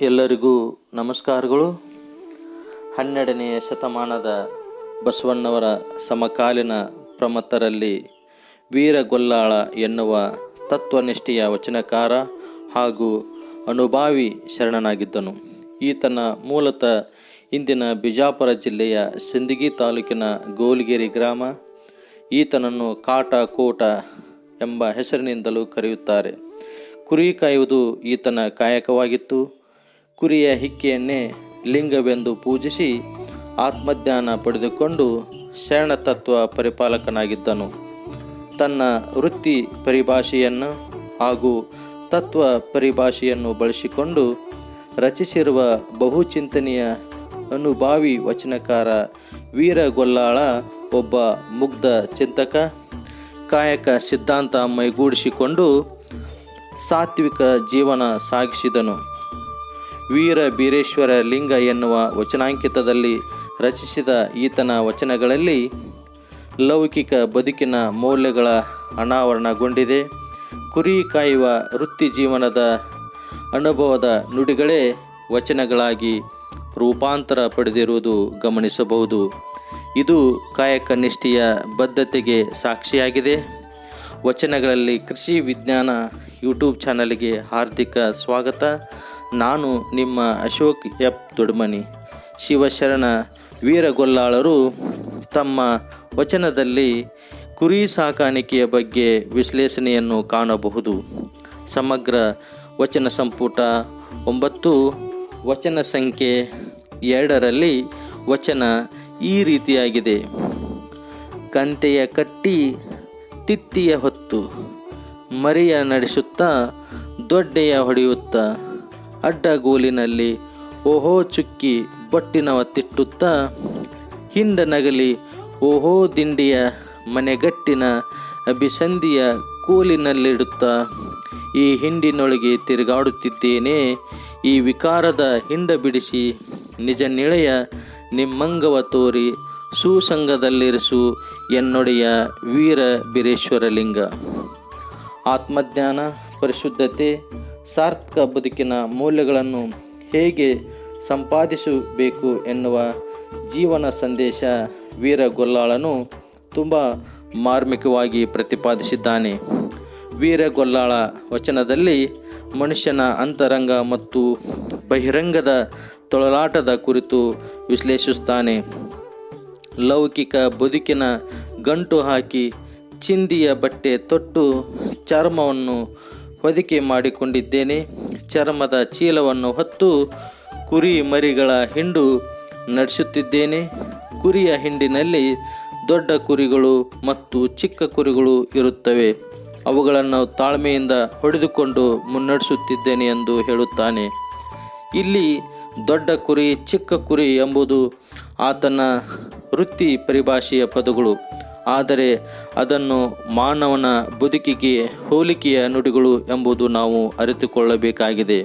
ಎಲ್ಲರಿಗೂ ನಮಸ್ಕಾರಗಳು. ಹನ್ನೆರಡನೆಯ ಶತಮಾನದ ಬಸವಣ್ಣವರ ಸಮಕಾಲೀನ ಪ್ರಮತ್ತರಲ್ಲಿ ವೀರಗೊಲ್ಲಾಳ ಎನ್ನುವ ತತ್ವನಿಷ್ಠೆಯ ವಚನಕಾರ ಹಾಗೂ ಅನುಭಾವಿ ಶರಣನಾಗಿದ್ದನು. ಈತನ ಮೂಲತಃ ಇಂದಿನ ಬಿಜಾಪುರ ಜಿಲ್ಲೆಯ ಸಿಂದಗಿ ತಾಲೂಕಿನ ಗೋಲ್ಗಿರಿ ಗ್ರಾಮ. ಈತನನ್ನು ಕಾಟ ಕೋಟ ಎಂಬ ಹೆಸರಿನಿಂದಲೂ ಕರೆಯುತ್ತಾರೆ. ಕುರಿ ಕಾಯುವುದು ಈತನ ಕಾಯಕವಾಗಿತ್ತು. ಕುರಿಯ ಹಿಕ್ಕೆಯನ್ನೇ ಲಿಂಗವೆಂದು ಪೂಜಿಸಿ ಆತ್ಮಜ್ಞಾನ ಪಡೆದುಕೊಂಡು ಶರಣತತ್ವ ಪರಿಪಾಲಕನಾಗಿದ್ದನು. ತನ್ನ ವೃತ್ತಿ ಪರಿಭಾಷೆಯನ್ನು ಹಾಗೂ ತತ್ವ ಪರಿಭಾಷೆಯನ್ನು ಬಳಸಿಕೊಂಡು ರಚಿಸಿರುವ ಬಹುಚಿಂತನೆಯ ಅನುಭಾವಿ ವಚನಕಾರ ವೀರಗೊಲ್ಲಾಳ ಒಬ್ಬ ಮುಗ್ಧ ಚಿಂತಕ, ಕಾಯಕ ಸಿದ್ಧಾಂತ ಮೈಗೂಡಿಸಿಕೊಂಡು ಸಾತ್ವಿಕ ಜೀವನ ಸಾಗಿಸಿದನು. ವೀರ ಬೀರೇಶ್ವರ ಲಿಂಗ ಎನ್ನುವ ವಚನಾಂಕಿತದಲ್ಲಿ ರಚಿಸಿದ ಈತನ ವಚನಗಳಲ್ಲಿ ಲೌಕಿಕ ಬದುಕಿನ ಮೌಲ್ಯಗಳ ಅನಾವರಣಗೊಂಡಿದೆ. ಕುರಿ ಕಾಯುವ ವೃತ್ತಿ ಜೀವನದ ಅನುಭವದ ನುಡಿಗಳೇ ವಚನಗಳಾಗಿ ರೂಪಾಂತರ ಪಡೆದಿರುವುದು ಗಮನಿಸಬಹುದು. ಇದು ಕಾಯಕ ನಿಷ್ಠೆಯ ಬದ್ಧತೆಗೆ ಸಾಕ್ಷಿಯಾಗಿದೆ. ವಚನಗಳಲ್ಲಿ ಕೃಷಿ ವಿಜ್ಞಾನ ಯೂಟ್ಯೂಬ್ ಚಾನಲ್ಗೆ ಹಾರ್ದಿಕ ಸ್ವಾಗತ. ನಾನು ನಿಮ್ಮ ಅಶೋಕ್ ಎಪ್ ದೊಡ್ಮನಿ ಶಿವಶರಣ ವೀರಗೊಲ್ಲಾಳರು ತಮ್ಮ ವಚನದಲ್ಲಿ ಕುರಿ ಸಾಕಾಣಿಕೆಯ ಬಗ್ಗೆ ವಿಶ್ಲೇಷಣೆಯನ್ನು ಕಾಣಬಹುದು. ಸಮಗ್ರ ವಚನ ಸಂಪುಟ ಒಂಬತ್ತು, ವಚನ ಸಂಖ್ಯೆ ಎರಡರಲ್ಲಿ ವಚನ ಈ ರೀತಿಯಾಗಿದೆ. ಕಂತೆಯ ಕಟ್ಟಿ ತಿತ್ತಿಯ ಹೊತ್ತು, ಮರಿಯ ನಡೆಸುತ್ತಾ ದೊಡ್ಡೆಯ ಹೊಡೆಯುತ್ತಾ ಅಡ್ಡಗೋಲಿನಲ್ಲಿ ಓಹೋ ಚುಕ್ಕಿ ಬಟ್ಟಿನವ ತಿಟ್ಟುತ್ತಾ ಹಿಂಡ ನಗಲಿ ಓಹೋ ದಿಂಡಿಯ ಮನೆಗಟ್ಟಿನ ಅಭಿಸಂಧಿಯ ಕೂಲಿನಲ್ಲಿಡುತ್ತಾ ಈ ಹಿಂಡಿನೊಳಗೆ ತಿರುಗಾಡುತ್ತಿದ್ದೇನೆ. ಈ ವಿಕಾರದ ಹಿಂಡ ಬಿಡಿಸಿ ನಿಜ ನಿಳೆಯ ನಿಮ್ಮಂಗವ ತೋರಿ ಸುಸಂಗದಲ್ಲಿರಿಸು ಎನ್ನೊಡೆಯ ವೀರ ಬೀರೇಶ್ವರಲಿಂಗ ಆತ್ಮಜ್ಞಾನ, ಪರಿಶುದ್ಧತೆ ಸಾರ್ಥಕ ಬದುಕಿನ ಮೌಲ್ಯಗಳನ್ನು ಹೇಗೆ ಸಂಪಾದಿಸಬೇಕು ಎನ್ನುವ ಜೀವನ ಸಂದೇಶ ವೀರಗೊಲ್ಲಾಳನು ತುಂಬ ಮಾರ್ಮಿಕವಾಗಿ ಪ್ರತಿಪಾದಿಸಿದ್ದಾನೆ. ವೀರಗೊಲ್ಲಾಳ ವಚನದಲ್ಲಿ ಮನುಷ್ಯನ ಅಂತರಂಗ ಮತ್ತು ಬಹಿರಂಗದ ತೊಳಲಾಟದ ಕುರಿತು ವಿಶ್ಲೇಷಿಸುತ್ತಾನೆ. ಲೌಕಿಕ ಬದುಕಿನ ಗಂಟು ಹಾಕಿ ಚಿಂದಿಯ ಬಟ್ಟೆ ತೊಟ್ಟು ಚರ್ಮವನ್ನು ಹೊದಿಕೆ ಮಾಡಿಕೊಂಡಿದ್ದೇನೆ. ಚರ್ಮದ ಚೀಲವನ್ನು ಹೊತ್ತು ಕುರಿ ಮರಿಗಳ ಹಿಂಡು ನಡೆಸುತ್ತಿದ್ದೇನೆ. ಕುರಿಯ ಹಿಂಡಿನಲ್ಲಿ ದೊಡ್ಡ ಕುರಿಗಳು ಮತ್ತು ಚಿಕ್ಕ ಕುರಿಗಳು ಇರುತ್ತವೆ. ಅವುಗಳನ್ನು ತಾಳ್ಮೆಯಿಂದ ಹೊಡೆದುಕೊಂಡು ಮುನ್ನಡೆಸುತ್ತಿದ್ದೇನೆ ಎಂದು ಹೇಳುತ್ತಾನೆ. ಇಲ್ಲಿ ದೊಡ್ಡ ಕುರಿ, ಚಿಕ್ಕ ಕುರಿ ಎಂಬುದು ಆತನ ವೃತ್ತಿ ಪರಿಭಾಷೆಯ ಪದಗಳು. ಆದರೆ ಅದನ್ನು ಮಾನವನ ಬದುಕಿಗೆ ಹೋಲಿಕೆಯ ನುಡಿಗಳು ಎಂಬುದು ನಾವು ಅರಿತುಕೊಳ್ಳಬೇಕಾಗಿದೆ.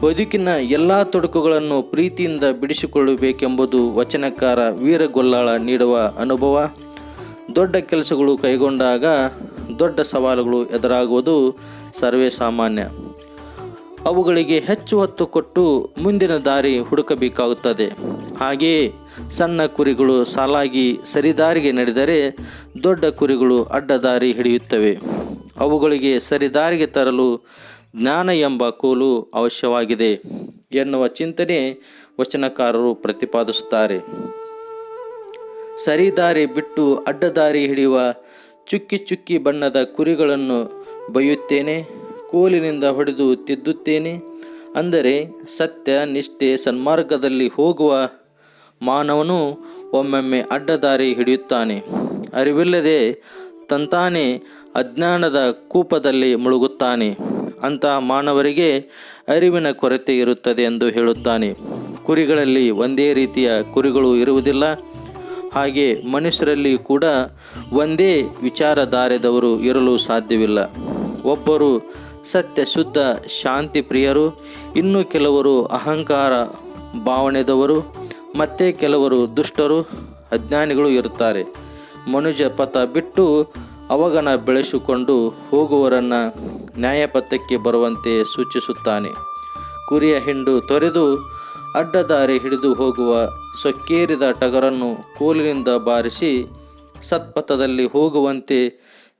ಬದುಕಿನ ಎಲ್ಲ ತೊಡಕುಗಳನ್ನು ಪ್ರೀತಿಯಿಂದ ಬಿಡಿಸಿಕೊಳ್ಳಬೇಕೆಂಬುದು ವಚನಕಾರ ವೀರಗೊಲ್ಲಾಳ ನೀಡುವ ಅನುಭವ. ದೊಡ್ಡ ಕೆಲಸಗಳು ಕೈಗೊಂಡಾಗ ದೊಡ್ಡ ಸವಾಲುಗಳು ಎದುರಾಗುವುದು ಸರ್ವೇ ಸಾಮಾನ್ಯ ಅವುಗಳಿಗೆ ಹೆಚ್ಚು ಹೊತ್ತು ಕೊಟ್ಟು ಮುಂದಿನ ದಾರಿ ಹುಡುಕಬೇಕಾಗುತ್ತದೆ. ಹಾಗೆಯೇ ಸಣ್ಣ ಕುರಿಗಳು ಸಾಲಾಗಿ ಸರಿದಾರಿಗೆ ನಡೆದರೆ ದೊಡ್ಡ ಕುರಿಗಳು ಅಡ್ಡದಾರಿ ಹಿಡಿಯುತ್ತವೆ. ಅವುಗಳಿಗೆ ಸರಿದಾರಿಗೆ ತರಲು ಜ್ಞಾನ ಎಂಬ ಕೋಲು ಅವಶ್ಯವಾಗಿದೆ ಎನ್ನುವ ಚಿಂತನೆ ವಚನಕಾರರು ಪ್ರತಿಪಾದಿಸುತ್ತಾರೆ. ಸರಿದಾರಿ ಬಿಟ್ಟು ಅಡ್ಡದಾರಿ ಹಿಡಿಯುವ ಚುಕ್ಕಿ ಚುಕ್ಕಿ ಬಣ್ಣದ ಕುರಿಗಳನ್ನು ಬೈಯುತ್ತೇನೆ ಕೋಲಿನಿಂದ ಹೊಡೆದು ತಿದ್ದುತ್ತೇನೆ, ಅಂದರೆ ಸತ್ಯ, ನಿಷ್ಠೆ, ಸನ್ಮಾರ್ಗದಲ್ಲಿ ಹೋಗುವ ಮಾನವನು ಒಮ್ಮೊಮ್ಮೆ ಅಡ್ಡದಾರಿ ಹಿಡಿಯುತ್ತಾನೆ. ಅರಿವಿಲ್ಲದೆ ತಂತಾನೆ ಅಜ್ಞಾನದ ಕೂಪದಲ್ಲಿ ಮುಳುಗುತ್ತಾನೆ. ಅಂತ ಮಾನವರಿಗೆ ಅರಿವಿನ ಕೊರತೆ ಇರುತ್ತದೆ ಎಂದು ಹೇಳುತ್ತಾನೆ. ಕುರಿಗಳಲ್ಲಿ ಒಂದೇ ರೀತಿಯ ಕುರಿಗಳು ಇರುವುದಿಲ್ಲ. ಹಾಗೆ ಮನುಷ್ಯರಲ್ಲಿ ಕೂಡ ಒಂದೇ ವಿಚಾರಧಾರೆದವರು ಇರಲು ಸಾಧ್ಯವಿಲ್ಲ. ಒಬ್ಬರು ಸತ್ಯ, ಶುದ್ಧ, ಶಾಂತಿ ಪ್ರಿಯರು, ಇನ್ನು ಕೆಲವರು ಅಹಂಕಾರ ಭಾವನೆದವರು ಮತ್ತೆ ಕೆಲವರು ದುಷ್ಟರು, ಅಜ್ಞಾನಿಗಳು ಇರುತ್ತಾರೆ. ಮನುಜ ಪಥ ಬಿಟ್ಟು ಅವಗನ ಬೆಳೆಸಿಕೊಂಡು ಹೋಗುವರನ್ನು ನ್ಯಾಯಪಥಕ್ಕೆ ಬರುವಂತೆ ಸೂಚಿಸುತ್ತಾನೆ. ಕುರಿಯ ಹಿಂಡು ತೊರೆದು ಅಡ್ಡದಾರಿ ಹಿಡಿದು ಹೋಗುವ ಸೊಕ್ಕೇರಿದ ಟಗರನ್ನು ಕೋಲಿನಿಂದ ಬಾರಿಸಿ ಸತ್ಪಥದಲ್ಲಿ ಹೋಗುವಂತೆ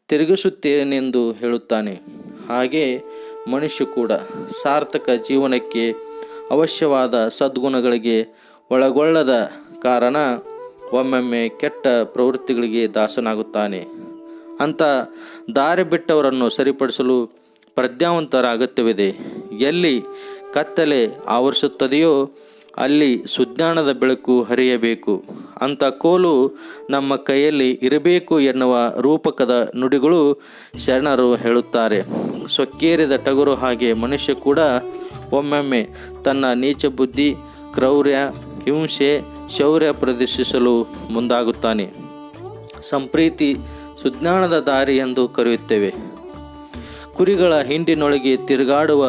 ತಿರುಗಿಸುತ್ತೇನೆಂದು ಹೇಳುತ್ತಾನೆ. ಹಾಗೆ ಮನುಷ್ಯ ಕೂಡ ಸಾರ್ಥಕ ಜೀವನಕ್ಕೆ ಅವಶ್ಯವಾದ ಸದ್ಗುಣಗಳಿಗೆ ಒಳಗೊಳ್ಳದ ಕಾರಣ ಒಮ್ಮೊಮ್ಮೆ ಕೆಟ್ಟ ಪ್ರವೃತ್ತಿಗಳಿಗೆ ದಾಸನಾಗುತ್ತಾನೆ. ಅಂತ ದಾರಿ ಬಿಟ್ಟವರನ್ನು ಸರಿಪಡಿಸಲು ಪ್ರಜ್ಞಾವಂತರ ಅಗತ್ಯವಿದೆ. ಎಲ್ಲಿ ಕತ್ತಲೆ ಆವರಿಸುತ್ತದೆಯೋ ಅಲ್ಲಿ ಸುಜ್ಞಾನದ ಬೆಳಕು ಹರಿಯಬೇಕು. ಅಂಥ ಕೋಲು ನಮ್ಮ ಕೈಯಲ್ಲಿ ಇರಬೇಕು ಎನ್ನುವ ರೂಪಕದ ನುಡಿಗಳು ಶರಣರು ಹೇಳುತ್ತಾರೆ. ಸೊಕ್ಕೇರಿದ ಟಗರು ಹಾಗೆ ಮನುಷ್ಯ ಕೂಡ ಒಮ್ಮೊಮ್ಮೆ ತನ್ನ ನೀಚ ಬುದ್ಧಿ ಕ್ರೌರ್ಯ ಹಿಂಸೆ ಶೌರ್ಯ ಪ್ರದರ್ಶಿಸಲು ಮುಂದಾಗುತ್ತಾನೆ. ಸಂಪ್ರೀತಿ ಸುಜ್ಞಾನದ ದಾರಿ ಎಂದು ಕರೆಯುತ್ತೇವೆ. ಕುರಿಗಳ ಹಿಂಡಿನೊಳಗೆ ತಿರುಗಾಡುವ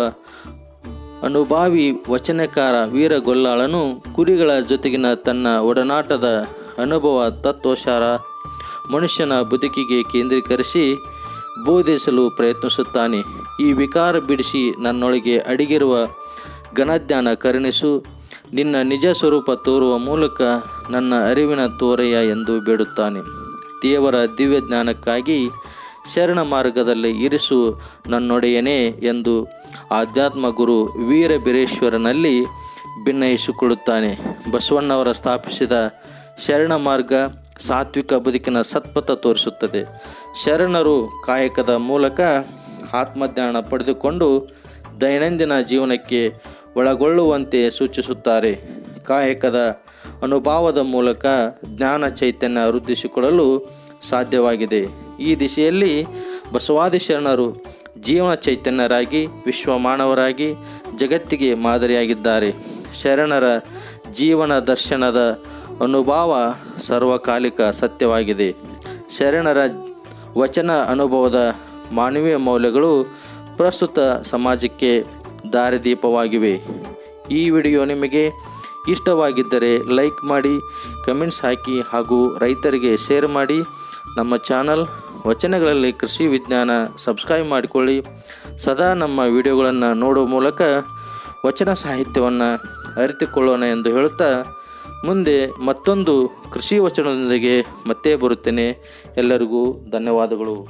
ಅನುಭಾವಿ ವಚನಕಾರ ವೀರಗೊಲ್ಲಾಳನು ಕುರಿಗಳ ಜೊತೆಗಿನ ತನ್ನ ಒಡನಾಟದ ಅನುಭವ ತತ್ವಶಾರ ಮನುಷ್ಯನ ಬದುಕಿಗೆ ಕೇಂದ್ರೀಕರಿಸಿ ಬೋಧಿಸಲು ಪ್ರಯತ್ನಿಸುತ್ತಾನೆ. ಈ ವಿಕಾರ ಬಿಡಿಸಿ ನನ್ನೊಳಗೆ ಅಡಗಿರುವ ಘನಜ್ಞಾನ ಕರುಣಿಸು ನಿನ್ನ ನಿಜ ಸ್ವರೂಪ ತೋರುವ ಮೂಲಕ ನನ್ನ ಅರಿವಿನ ತೋರೆಯ ಎಂದು ಬೇಡುತ್ತಾನೆ. ದೇವರ ದಿವ್ಯ ಜ್ಞಾನಕ್ಕಾಗಿ ಶರಣ ಮಾರ್ಗದಲ್ಲಿ ಇರಿಸು ನನ್ನೊಡೆಯನೇ ಎಂದು ಆಧ್ಯಾತ್ಮ ಗುರು ವೀರಬೀರೇಶ್ವರನಲ್ಲಿ ಭಿನ್ನಯಿಸಿಕೊಳ್ಳುತ್ತಾನೆ ಬಸವಣ್ಣವರ ಸ್ಥಾಪಿಸಿದ ಶರಣ ಮಾರ್ಗ ಸಾತ್ವಿಕ ಬದುಕಿನ ಸತ್ಪಥ ತೋರಿಸುತ್ತದೆ. ಶರಣರು ಕಾಯಕದ ಮೂಲಕ ಆತ್ಮಜ್ಞಾನ ಪಡೆದುಕೊಂಡು ದೈನಂದಿನ ಜೀವನಕ್ಕೆ ಒಳಗೊಳ್ಳುವಂತೆ ಸೂಚಿಸುತ್ತಾರೆ. ಕಾಯಕದ ಅನುಭವದ ಮೂಲಕ ಜ್ಞಾನ ಚೈತನ್ಯ ವೃದ್ಧಿಸಿಕೊಳ್ಳಲು ಸಾಧ್ಯವಾಗಿದೆ. ಈ ದಿಶೆಯಲ್ಲಿ ಬಸವಾದಿ ಶರಣರು ಜೀವನ ಚೈತನ್ಯರಾಗಿ ವಿಶ್ವ ಮಾನವರಾಗಿ ಜಗತ್ತಿಗೆ ಮಾದರಿಯಾಗಿದ್ದಾರೆ. ಶರಣರ ಜೀವನ ದರ್ಶನದ ಅನುಭವ ಸರ್ವಕಾಲಿಕ ಸತ್ಯವಾಗಿದೆ. ಶರಣರ ವಚನ ಅನುಭವದ ಮಾನವೀಯ ಮೌಲ್ಯಗಳು ಪ್ರಸ್ತುತ ಸಮಾಜಕ್ಕೆ ದಾರಿದೀಪವಾಗಿವೆ. ಈ ವಿಡಿಯೋ ನಿಮಗೆ ಇಷ್ಟವಾಗಿದ್ದರೆ ಲೈಕ್ ಮಾಡಿ, ಕಮೆಂಟ್ಸ್ ಹಾಕಿ ಹಾಗೂ ರೈತರಿಗೆ ಶೇರ್ ಮಾಡಿ. ನಮ್ಮ ಚಾನಲ್ ವಚನಗಳಲ್ಲಿ ಕೃಷಿ ವಿಜ್ಞಾನ ಸಬ್ಸ್ಕ್ರೈಬ್ ಮಾಡಿಕೊಳ್ಳಿ. ಸದಾ ನಮ್ಮ ವಿಡಿಯೋಗಳನ್ನು ನೋಡುವ ಮೂಲಕ ವಚನ ಸಾಹಿತ್ಯವನ್ನು ಅರಿತುಕೊಳ್ಳೋಣ ಎಂದು ಹೇಳುತ್ತಾ ಮುಂದೆ ಮತ್ತೊಂದು ಕೃಷಿ ವಚನದೊಂದಿಗೆ ಮತ್ತೆ ಬರುತ್ತೇನೆ. ಎಲ್ಲರಿಗೂ ಧನ್ಯವಾದಗಳು.